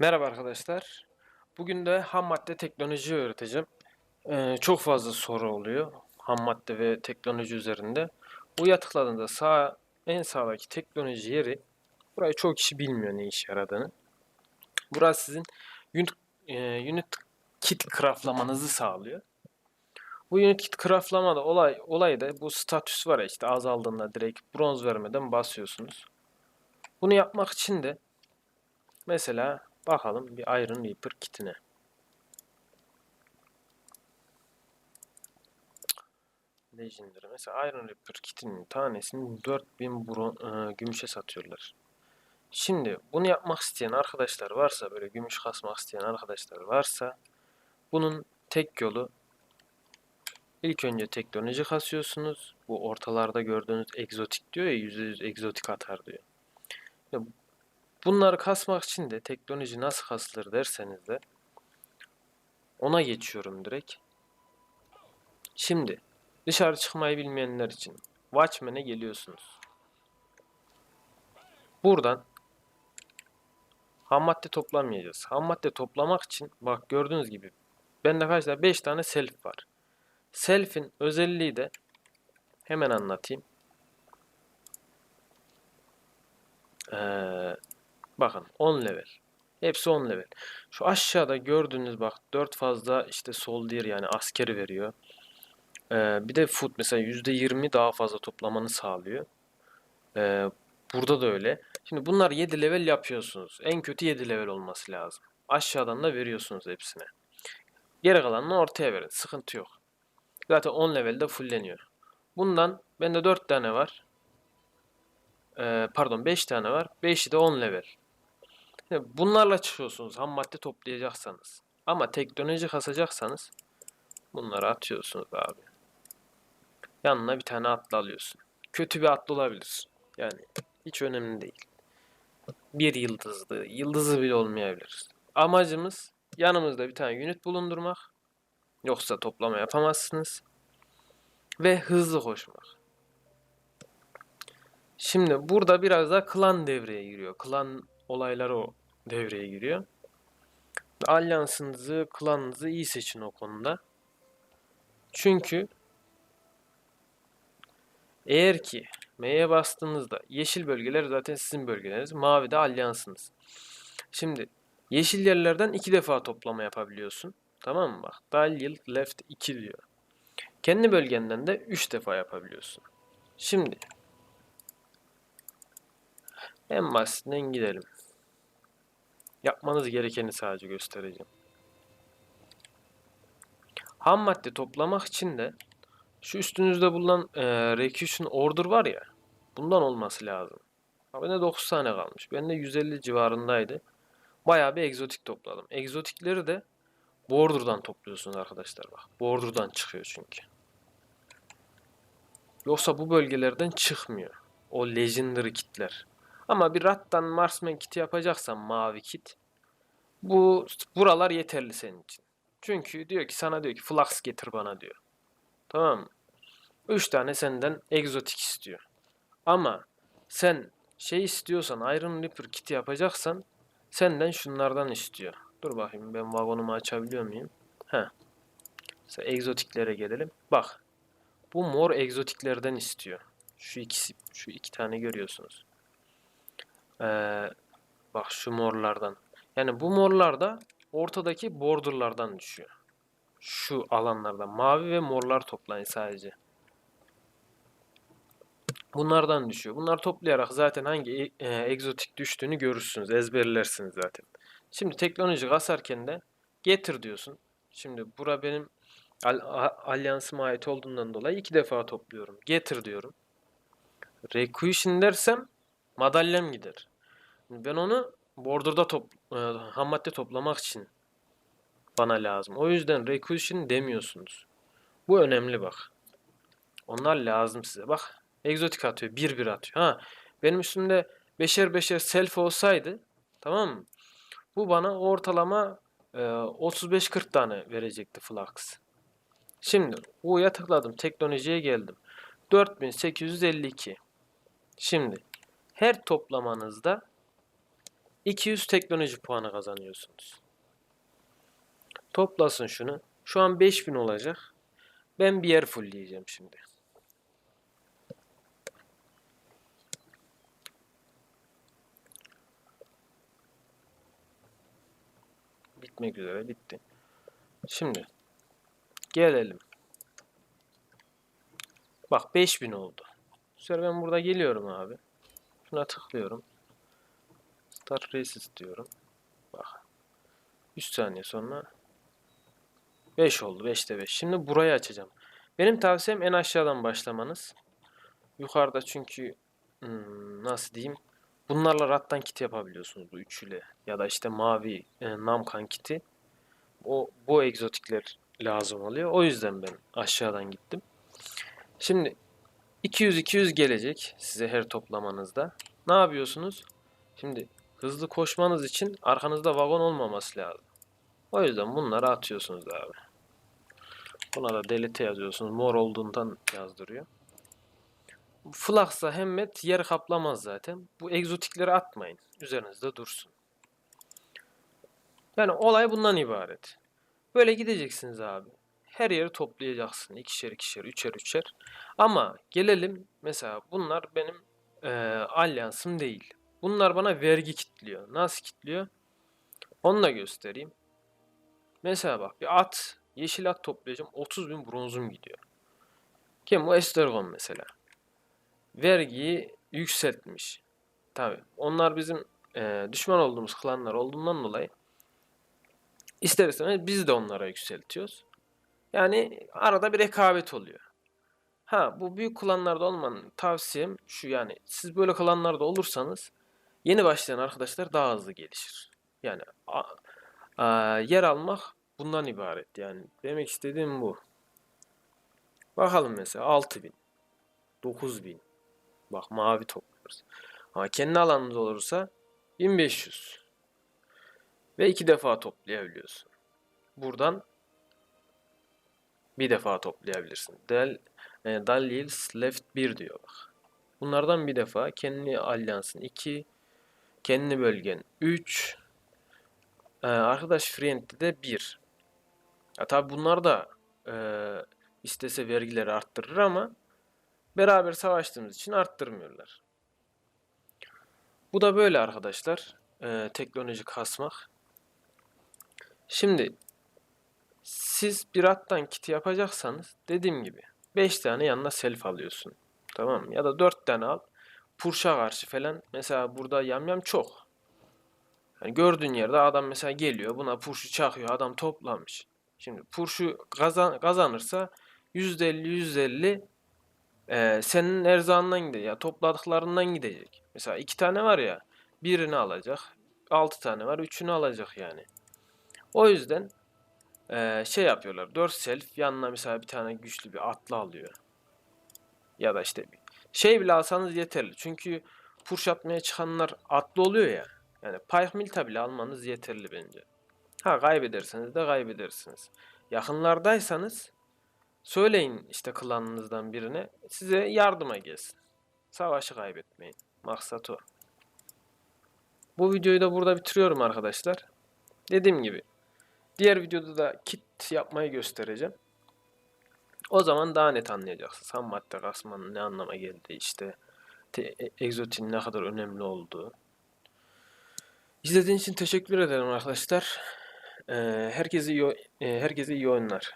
Merhaba arkadaşlar. Bugün de ham madde teknoloji öğreteceğim. Ee, çok fazla soru oluyor ham madde ve teknoloji üzerinde. Buraya tıkladığında sağ en sağdaki teknoloji yeri burayı çok kişi bilmiyor ne işe yaradığını. Burası sizin unit, e, unit kit craftlamanızı sağlıyor. Bu unit kit craftlamada olay olay da bu statüs var ya işte azaldığında direkt bronz vermeden basıyorsunuz. Bunu yapmak için de mesela Bakalım bir Iron Reaper kitine. Legendary. Mesela Iron Reaper kitinin tanesini 4000 bron e, gümüşe satıyorlar. Şimdi bunu yapmak isteyen arkadaşlar varsa böyle gümüş kasmak isteyen arkadaşlar varsa bunun tek yolu ilk önce teknoloji kasıyorsunuz. Bu ortalarda gördüğünüz egzotik diyor ya %100 egzotik atar diyor. Bunları kasmak için de teknoloji nasıl kasılır derseniz de ona geçiyorum direkt. Şimdi dışarı çıkmayı bilmeyenler için Watchmen'e geliyorsunuz. Buradan ham madde toplamayacağız. Ham madde toplamak için bak gördüğünüz gibi bende kaç tane 5 tane self var. Self'in özelliği de hemen anlatayım. Ee, Bakın 10 level. Hepsi 10 level. Şu aşağıda gördüğünüz bak 4 fazla işte soldier yani askeri veriyor. Ee, bir de foot mesela %20 daha fazla toplamanı sağlıyor. Ee, burada da öyle. Şimdi bunlar 7 level yapıyorsunuz. En kötü 7 level olması lazım. Aşağıdan da veriyorsunuz hepsine. Geri kalanını ortaya verin. Sıkıntı yok. Zaten 10 levelde fullleniyor. Bundan bende 4 tane var. Ee, pardon 5 tane var. 5'i de 10 level. Bunlarla çıkıyorsunuz ham madde toplayacaksanız. Ama teknoloji kasacaksanız bunları atıyorsunuz abi. Yanına bir tane atlı alıyorsun. Kötü bir atlı olabilir. Yani hiç önemli değil. Bir yıldızlı, yıldızı bile olmayabilir. Amacımız yanımızda bir tane unit bulundurmak. Yoksa toplama yapamazsınız. Ve hızlı koşmak. Şimdi burada biraz da klan devreye giriyor. Klan olayları o devreye giriyor. Alyansınızı, klanınızı iyi seçin o konuda. Çünkü eğer ki M'ye bastığınızda yeşil bölgeler zaten sizin bölgeleriniz. Mavi de alyansınız. Şimdi yeşil yerlerden iki defa toplama yapabiliyorsun. Tamam mı? Bak dial left 2 diyor. Kendi bölgenden de 3 defa yapabiliyorsun. Şimdi en basitinden gidelim. Yapmanız gerekeni sadece göstereceğim. Ham madde toplamak için de şu üstünüzde bulunan e, Requisition Order var ya bundan olması lazım. Bende 9 tane kalmış. Bende 150 civarındaydı. Bayağı bir egzotik topladım. Egzotikleri de Border'dan topluyorsunuz arkadaşlar bak. Border'dan çıkıyor çünkü. Yoksa bu bölgelerden çıkmıyor. O Legendary kitler. Ama bir Rattan Marsman kiti yapacaksan mavi kit bu buralar yeterli senin için. Çünkü diyor ki sana diyor ki flux getir bana diyor. Tamam mı? 3 tane senden egzotik istiyor. Ama sen şey istiyorsan Iron Reaper kiti yapacaksan senden şunlardan istiyor. Dur bakayım ben vagonumu açabiliyor muyum? He. Mesela egzotiklere gelelim. Bak. Bu mor egzotiklerden istiyor. Şu ikisi, şu iki tane görüyorsunuz. Ee, bak şu morlardan. Yani bu morlar da ortadaki borderlardan düşüyor. Şu alanlardan. Mavi ve morlar toplayın sadece. Bunlardan düşüyor. Bunlar toplayarak zaten hangi e, egzotik düştüğünü görürsünüz. Ezberlersiniz zaten. Şimdi teknoloji kasarken de getir diyorsun. Şimdi bura benim al alyansıma ait olduğundan dolayı iki defa topluyorum. Getir diyorum. Requisition dersem madalyam gider. Ben onu border'da top, e, ham madde toplamak için bana lazım. O yüzden requisition demiyorsunuz. Bu önemli bak. Onlar lazım size. Bak egzotik atıyor. Bir bir atıyor. Ha benim üstümde beşer beşer self olsaydı tamam mı? Bu bana ortalama e, 35-40 tane verecekti flux. Şimdi U'ya tıkladım. Teknolojiye geldim. 4852. Şimdi her toplamanızda 200 teknoloji puanı kazanıyorsunuz. Toplasın şunu. Şu an 5000 olacak. Ben bir yer fullleyeceğim şimdi. Bitmek üzere bitti. Şimdi gelelim. Bak 5000 oldu. Bu sefer ben burada geliyorum abi. Şuna tıklıyorum. Start Races diyorum. Bak. 3 saniye sonra 5 oldu. 5'te 5. Şimdi burayı açacağım. Benim tavsiyem en aşağıdan başlamanız. Yukarıda çünkü hmm, nasıl diyeyim bunlarla rattan kit yapabiliyorsunuz bu üçüyle. Ya da işte mavi e, namkan kiti. O, bu egzotikler lazım oluyor. O yüzden ben aşağıdan gittim. Şimdi 200-200 gelecek size her toplamanızda. Ne yapıyorsunuz? Şimdi hızlı koşmanız için arkanızda vagon olmaması lazım. O yüzden bunları atıyorsunuz abi. Buna da delete yazıyorsunuz. Mor olduğundan yazdırıyor. Flux'a hemmet yer kaplamaz zaten. Bu egzotikleri atmayın. Üzerinizde dursun. Yani olay bundan ibaret. Böyle gideceksiniz abi. Her yeri toplayacaksın. ikişer ikişer, üçer üçer. Ama gelelim mesela bunlar benim eee alyansım değil. Bunlar bana vergi kitliyor. Nasıl kitliyor? Onu da göstereyim. Mesela bak bir at, yeşil at toplayacağım. 30 bin bronzum gidiyor. Kim bu Estergon mesela. Vergiyi yükseltmiş. Tabi onlar bizim eee, düşman olduğumuz klanlar olduğundan dolayı ister istemez biz de onlara yükseltiyoruz. Yani arada bir rekabet oluyor. Ha bu büyük klanlarda olmanın tavsiyem şu yani siz böyle klanlarda olursanız yeni başlayan arkadaşlar daha hızlı gelişir. Yani a- a- yer almak bundan ibaret yani. Demek istediğim bu. Bakalım mesela 6000, 9000. Bak mavi topluyoruz. Ama kendi alanınız olursa 1500. Ve iki defa toplayabiliyorsun. Buradan bir defa toplayabilirsin. Del, e, Daliels left 1 diyor bak. Bunlardan bir defa kendi alyansın 2, kendi bölgen 3, e, arkadaş friend'de de 1. Ya tabi bunlar da e, istese vergileri arttırır ama beraber savaştığımız için arttırmıyorlar. Bu da böyle arkadaşlar. E, teknoloji kasmak. Şimdi siz bir attan kit yapacaksanız dediğim gibi 5 tane yanına self alıyorsun. Tamam mı? Ya da 4 tane al. Purşa karşı falan. Mesela burada yamyam çok. Yani gördüğün yerde adam mesela geliyor buna purşu çakıyor adam toplamış. Şimdi purşu kazan, kazanırsa %50 %50 e, senin erzağından gidecek. Ya topladıklarından gidecek. Mesela iki tane var ya birini alacak. 6 tane var üçünü alacak yani. O yüzden ee, şey yapıyorlar. 4 self yanına mesela bir tane güçlü bir atlı alıyor. Ya da işte bir şey bile alsanız yeterli. Çünkü push atmaya çıkanlar atlı oluyor ya. Yani Pike bile almanız yeterli bence. Ha kaybederseniz de kaybedersiniz. Yakınlardaysanız söyleyin işte klanınızdan birine size yardıma gelsin. Savaşı kaybetmeyin. Maksat o. Bu videoyu da burada bitiriyorum arkadaşlar. Dediğim gibi Diğer videoda da kit yapmayı göstereceğim. O zaman daha net anlayacaksınız. Ham madde kasmanın ne anlama geldiği işte te- e- egzotin ne kadar önemli olduğu. İzlediğiniz için teşekkür ederim arkadaşlar. Ee, herkese iyi, herkese iyi oyunlar.